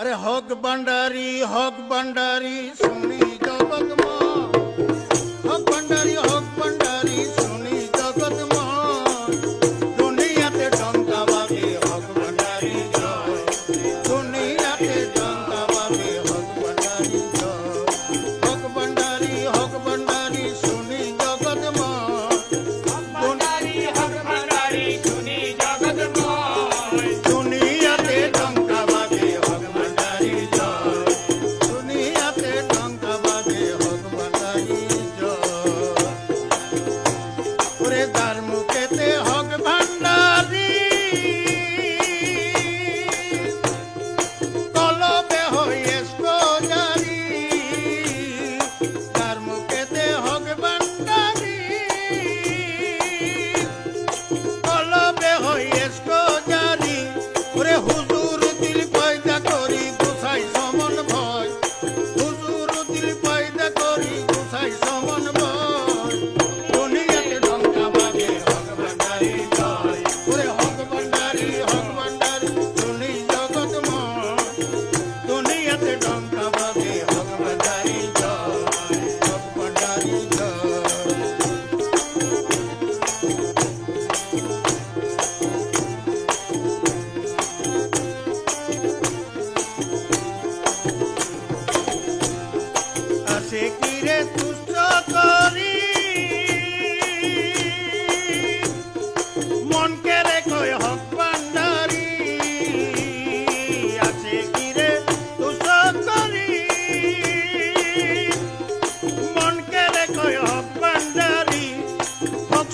আরে হক ভান্ডারি হক ভান্ডারি শুনি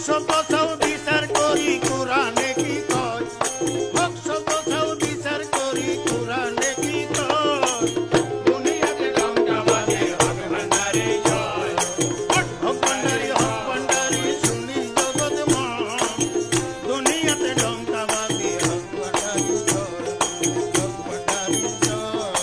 শব্দ সৌ বিচার করি, কোরআনে কি কয়? হক শব্দ সৌ বিচার করি, কোরআনে কি কয়? দুনিয়াতে জমজমাতে হক ভান্ডারে জয়। হক ভান্ডারি হক ভান্ডারি শুনি জগৎ মন দুনিয়াতে জমজমাতে হক ভান্ডারি জয়। হক ভান্ডারি জয়।